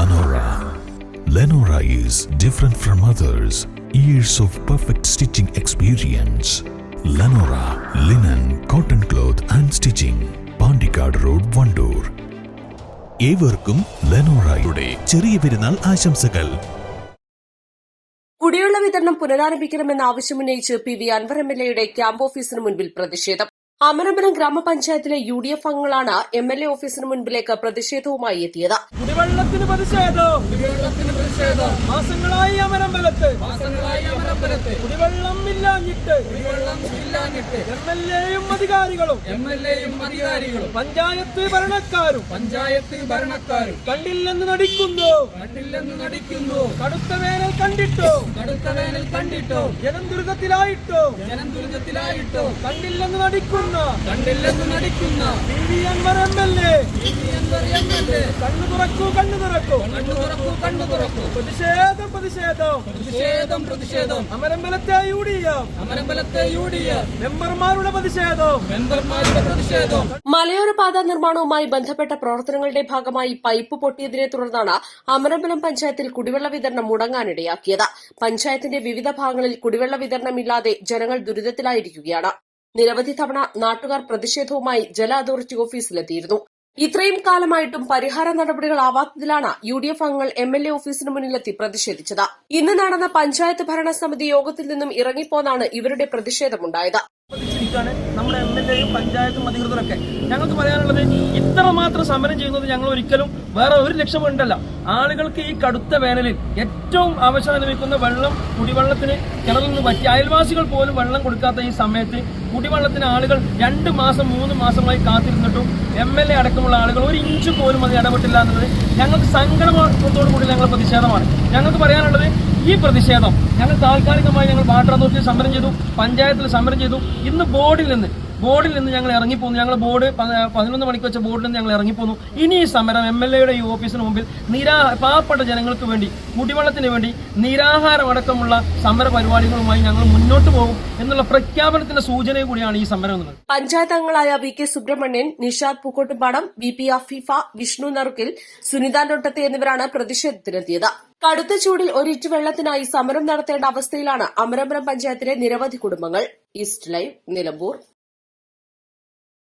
Lenora. Lenora is different from others. Years of perfect stitching experience. Lenora linen, cotton cloth and stitching. Pandikkad road Wandoor ഏവർക്കും ലെനോറയുടെ ചെറിയ പെരുന്നാൾ ആശംസകൾ കുടിവെള്ള വിതരണം പുനരാരംഭിക്കണമെന്ന ആവശ്യമുന്നയിച്ച് P V Anvar M L എയുടെ camp ഓഫീസിന് മുൻപിൽ പ്രതിഷേധം അമരമ്പലം ഗ്രാമപഞ്ചായത്തിലെ യു ഡി എഫ് അംഗങ്ങളാണ് എം എൽ എ ഓഫീസിന് മുൻപിലേക്ക് പ്രതിഷേധവുമായി എത്തിയത്. കുടിവെള്ളത്തിന് പ്രതിഷേധം. മാസങ്ങളായി അമരമ്പലത്ത്. കുടിവെള്ളം ഇല്ലാഞ്ഞിട്ട്. എം എൽ എയും അധികാരികളും. എം എൽ എയും അധികാരികളും. പഞ്ചായത്ത് ഭരണക്കാരും. പഞ്ചായത്ത് ഭരണക്കാരും. കണ്ടില്ലെന്ന് നടിക്കുന്നു. കണ്ടില്ലെന്ന് നടിക്കുന്നു. കടുത്ത വേനൽ കണ്ടിട്ടോ. കടുത്ത വേനൽ കണ്ടിട്ടോ ജനം ദുരിതത്തിലായിട്ടോ ജനം ദുരിതത്തിലായിട്ടോ കണ്ടില്ലെന്ന് നടിക്കുന്ന കണ്ടില്ലെന്ന് നടിക്കുന്ന കണ്ണു തുറക്കൂ കണ്ണു തുറക്കൂ. കണ്ണു തുറക്കൂ കണ്ണു തുറക്കൂ. പ്രതിഷേധം പ്രതിഷേധം. പ്രതിഷേധം പ്രതിഷേധം. അമരമ്പലത്തെ യു ഡി എഫ് അമരമ്പലത്തെ യു ഡി എഫ് മെമ്പർമാരുടെ പ്രതിഷേധം. മെമ്പർമാരുടെ പ്രതിഷേധം. മലയോര പാത നിർമ്മാണവുമായി ബന്ധപ്പെട്ട പ്രവർത്തനങ്ങളുടെ ഭാഗമായി പൈപ്പ് പൊട്ടിയതിനെ തുടർന്നാണ് അമരമ്പലം പഞ്ചായത്തിൽ കുടിവെള്ള വിതരണം മുടങ്ങാനിടയാക്കിയത്. പഞ്ചായത്തിന്റെ വിവിധ ഭാഗങ്ങളിൽ കുടിവെള്ള വിതരണമില്ലാതെ ജനങ്ങൾ ദുരിതത്തിലായിരിക്കുകയാണ്. നിരവധി തവണ നാട്ടുകാർ പ്രതിഷേധവുമായി ജല അതോറിറ്റി ഓഫീസിലെത്തിയിരുന്നു. ഇത്രയും കാലമായിട്ടും പരിഹാര നടപടികളാവാത്തതിലാണ് യു ഡി എഫ് അംഗങ്ങൾ എം എൽ എ ഓഫീസിന് മുന്നിലെത്തി പ്രതിഷേധിച്ചത്. ഇന്ന് നടന്ന പഞ്ചായത്ത് ഭരണസമിതി യോഗത്തിൽ നിന്നും ഇറങ്ങിപ്പോന്നാണ് ഇവരുടെ പ്രതിഷേധമുണ്ടായത്. നമ്മുടെ എം എൽ എയും പഞ്ചായത്തും അധികൃതരൊക്കെ. ഞങ്ങൾക്ക് പറയാനുള്ളത് ഇത്ര മാത്രം സമരം ചെയ്യുന്നത് ഞങ്ങൾ ഒരിക്കലും വേറെ ഒരു ലക്ഷ്യമുണ്ടല്ല ആളുകൾക്ക് ഈ കടുത്ത വേനലിൽ ഏറ്റവും ആവശ്യം അനുഭവിക്കുന്ന വെള്ളം കുടിവെള്ളത്തിന് കിണറിൽ നിന്ന് പറ്റി അയൽവാസികൾ പോലും വെള്ളം കൊടുക്കാത്ത ഈ സമയത്ത് കുടിവെള്ളത്തിന് ആളുകൾ രണ്ട് മാസം മൂന്ന് മാസമായി കാത്തിരുന്നിട്ടും എം എൽ എ അടക്കമുള്ള ആളുകൾ ഒരു ഇഞ്ച് പോലും അത് ഇടപെട്ടില്ല എന്നുള്ളത് ഞങ്ങൾക്ക് സങ്കടത്തോടു കൂടി ഞങ്ങൾ പ്രതിഷേധമാണ്. ഞങ്ങൾക്ക് പറയാനുള്ളത് ഈ പ്രതിഷേധം ഞങ്ങൾ താൽക്കാലികമായി ഞങ്ങൾ വാട്ടർ അതോറിറ്റിയിൽ സമരം ചെയ്തു പഞ്ചായത്തിൽ സമരം ചെയ്തു. ഇന്ന് ബോർഡിൽ നിന്ന് ബോർഡിൽ നിന്ന് ഞങ്ങൾ ഇറങ്ങിപ്പോന്നു ഞങ്ങൾ ബോർഡ് പതിനൊന്ന് മണിക്ക് വെച്ച ബോർഡിൽ നിന്ന് ഞങ്ങൾ ഇറങ്ങിപ്പോന്നു ഇനി ഈ സമരം എം എൽ എയുടെ ഈ ഓഫീസിന് മുമ്പിൽ നിരാ പാവപ്പെട്ട ജനങ്ങൾക്ക് വേണ്ടി കുടിവെള്ളത്തിന് വേണ്ടി നിരാഹാരം അടക്കമുള്ള സമര പരിപാടികളുമായി ഞങ്ങൾ മുന്നോട്ട് പോകും എന്നുള്ള പ്രഖ്യാപനത്തിന്റെ സൂചന കൂടിയാണ് ഈ സമരം എന്നത് പഞ്ചായത്ത് അംഗങ്ങളായ V K Subrahmanyan Nishad Pookkottupadam B P Afeefa Vishnu നറുക്കിൽ Sunitha നൊട്ടത്തെ എന്നിവരാണ് പ്രതിഷേധത്തിനെത്തിയത്. കടുത്ത ചൂടിൽ ഒരിറ്റ് വെള്ളത്തിനായി സമരം നടത്തേണ്ട അവസ്ഥയിലാണ് അമരമ്പലം പഞ്ചായത്തിലെ നിരവധി കുടുംബങ്ങൾ. East Live Nilambur.